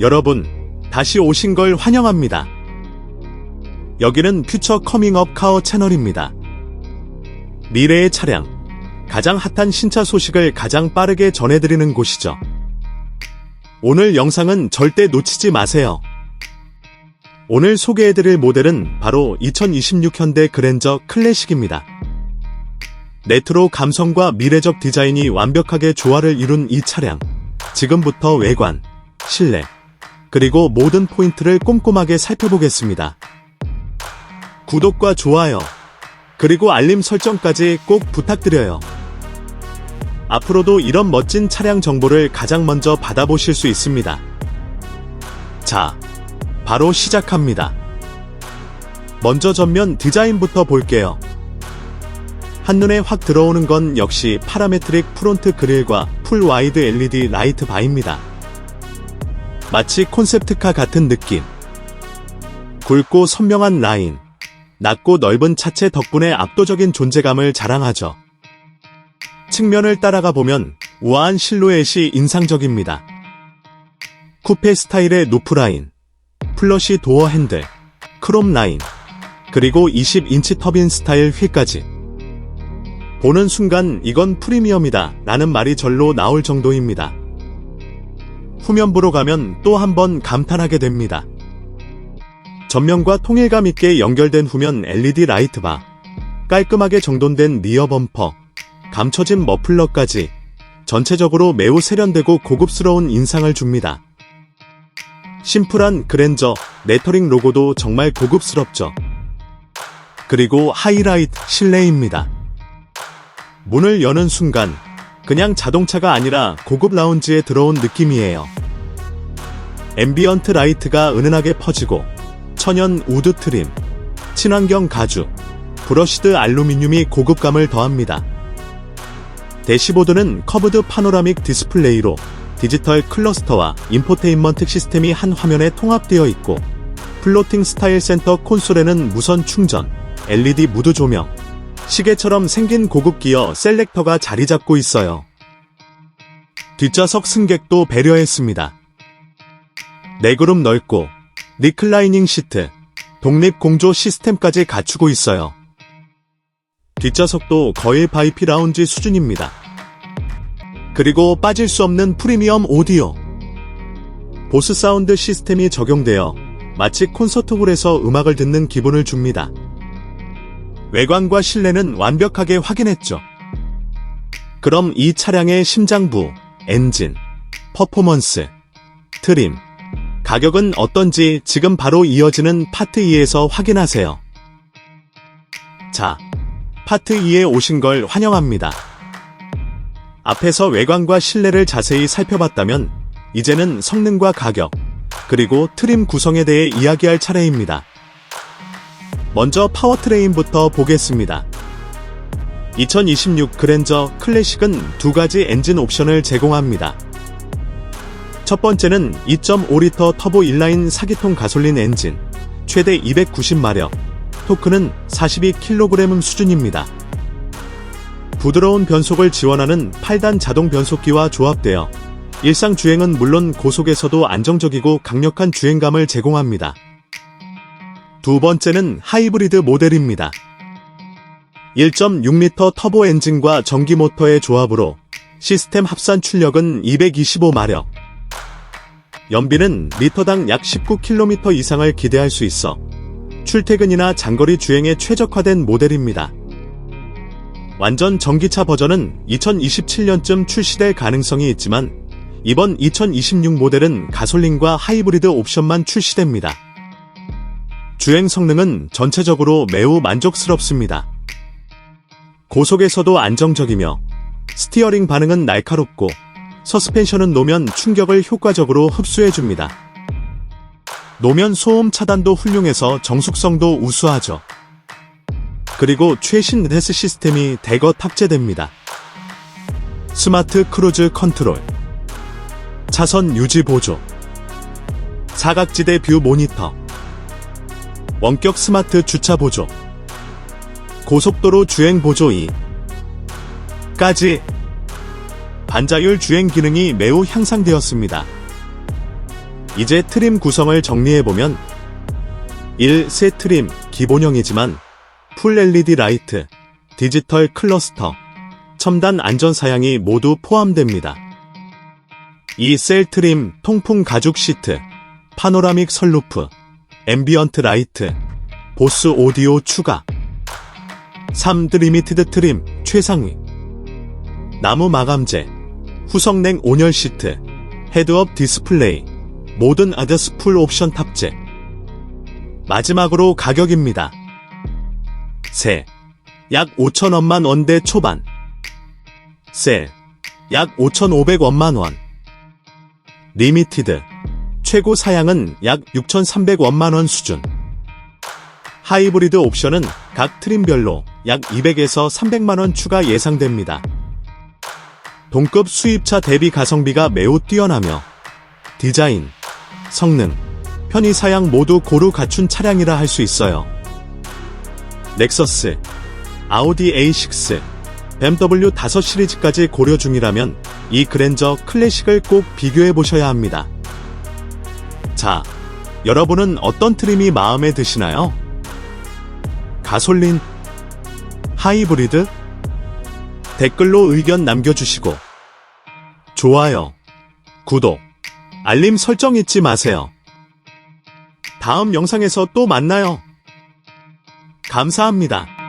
여러분, 다시 오신 걸 환영합니다. 여기는 퓨처 커밍업 카어 채널입니다. 미래의 차량, 가장 핫한 신차 소식을 가장 빠르게 전해드리는 곳이죠. 오늘 영상은 절대 놓치지 마세요. 오늘 소개해드릴 모델은 바로 2026 현대 그랜저 클래식입니다. 레트로 감성과 미래적 디자인이 완벽하게 조화를 이룬 이 차량. 지금부터 외관, 실내, 그리고 모든 포인트를 꼼꼼하게 살펴보겠습니다. 구독과 좋아요, 그리고 알림 설정까지 꼭 부탁드려요. 앞으로도 이런 멋진 차량 정보를 가장 먼저 받아보실 수 있습니다. 자, 바로 시작합니다. 먼저 전면 디자인부터 볼게요. 한눈에 확 들어오는 건 역시 파라메트릭 프론트 그릴과 풀 와이드 LED 라이트 바입니다. 마치 콘셉트카 같은 느낌. 굵고 선명한 라인, 낮고 넓은 차체 덕분에 압도적인 존재감을 자랑하죠. 측면을 따라가 보면 우아한 실루엣이 인상적입니다. 쿠페 스타일의 노프 라인, 플러시 도어 핸들, 크롬 라인, 그리고 20인치 터빈 스타일 휠까지. 보는 순간 이건 프리미엄이다 라는 말이 절로 나올 정도입니다. 후면부로 가면 또 한 번 감탄하게 됩니다. 전면과 통일감 있게 연결된 후면 LED 라이트바, 깔끔하게 정돈된 리어 범퍼, 감춰진 머플러까지 전체적으로 매우 세련되고 고급스러운 인상을 줍니다. 심플한 그랜저, 레터링 로고도 정말 고급스럽죠. 그리고 하이라이트 실내입니다. 문을 여는 순간 그냥 자동차가 아니라 고급 라운지에 들어온 느낌이에요. 앰비언트 라이트가 은은하게 퍼지고 천연 우드 트림, 친환경 가죽, 브러시드 알루미늄이 고급감을 더합니다. 대시보드는 커브드 파노라믹 디스플레이로 디지털 클러스터와 인포테인먼트 시스템이 한 화면에 통합되어 있고 플로팅 스타일 센터 콘솔에는 무선 충전, LED 무드 조명, 시계처럼 생긴 고급 기어 셀렉터가 자리 잡고 있어요. 뒷좌석 승객도 배려했습니다. 네그룹 넓고 리클라이닝 시트, 독립 공조 시스템까지 갖추고 있어요. 뒷좌석도 거의 바이피 라운지 수준입니다. 그리고 빠질 수 없는 프리미엄 오디오. 보스 사운드 시스템이 적용되어 마치 콘서트홀에서 음악을 듣는 기분을 줍니다. 외관과 실내는 완벽하게 확인했죠. 그럼 이 차량의 심장부, 엔진, 퍼포먼스, 트림, 가격은 어떤지 지금 바로 이어지는 파트 2에서 확인하세요. 자, 파트 2에 오신 걸 환영합니다. 앞에서 외관과 실내를 자세히 살펴봤다면 이제는 성능과 가격, 그리고 트림 구성에 대해 이야기할 차례입니다. 먼저 파워트레인부터 보겠습니다. 2026 그랜저 클래식은 두 가지 엔진 옵션을 제공합니다. 첫 번째는 2.5리터 터보 인라인 4기통 가솔린 엔진, 최대 290마력, 토크는 42kg 수준입니다. 부드러운 변속을 지원하는 8단 자동 변속기와 조합되어 일상 주행은 물론 고속에서도 안정적이고 강력한 주행감을 제공합니다. 두 번째는 하이브리드 모델입니다. 1.6L 터보 엔진과 전기 모터의 조합으로 시스템 합산 출력은 225마력. 연비는 리터당 약 19km 이상을 기대할 수 있어 출퇴근이나 장거리 주행에 최적화된 모델입니다. 완전 전기차 버전은 2027년쯤 출시될 가능성이 있지만 이번 2026 모델은 가솔린과 하이브리드 옵션만 출시됩니다. 주행 성능은 전체적으로 매우 만족스럽습니다. 고속에서도 안정적이며 스티어링 반응은 날카롭고 서스펜션은 노면 충격을 효과적으로 흡수해줍니다. 노면 소음 차단도 훌륭해서 정숙성도 우수하죠. 그리고 최신 레스 시스템이 대거 탑재됩니다. 스마트 크루즈 컨트롤, 차선 유지 보조, 사각지대 뷰 모니터, 원격 스마트 주차 보조, 고속도로 주행 보조 2까지 반자율 주행 기능이 매우 향상되었습니다. 이제 트림 구성을 정리해보면 1. 새 트림, 기본형이지만 풀 LED 라이트, 디지털 클러스터, 첨단 안전 사양이 모두 포함됩니다. 2. 셀 트림, 통풍 가죽 시트, 파노라믹 선루프, 앰비언트 라이트, 보스 오디오 추가 3. 드리미티드 트림, 최상위 나무 마감재, 후성냉 온열 시트, 헤드업 디스플레이, 모든 아드스 풀 옵션 탑재. 마지막으로 가격입니다. 세, 약 5천원만 원대 초반. 셀, 약 5,500원만 원. 리미티드, 최고 사양은 약 6,300원만 원 수준. 하이브리드 옵션은 각 트림별로 약 200에서 300만 원 추가 예상됩니다. 동급 수입차 대비 가성비가 매우 뛰어나며 디자인, 성능, 편의 사양 모두 고루 갖춘 차량이라 할 수 있어요. 넥서스, 아우디 A6, BMW 5 시리즈까지 고려 중이라면 이 그랜저 클래식을 꼭 비교해 보셔야 합니다. 자, 여러분은 어떤 트림이 마음에 드시나요? 가솔린, 하이브리드? 댓글로 의견 남겨주시고, 좋아요, 구독, 알림 설정 잊지 마세요. 다음 영상에서 또 만나요. 감사합니다.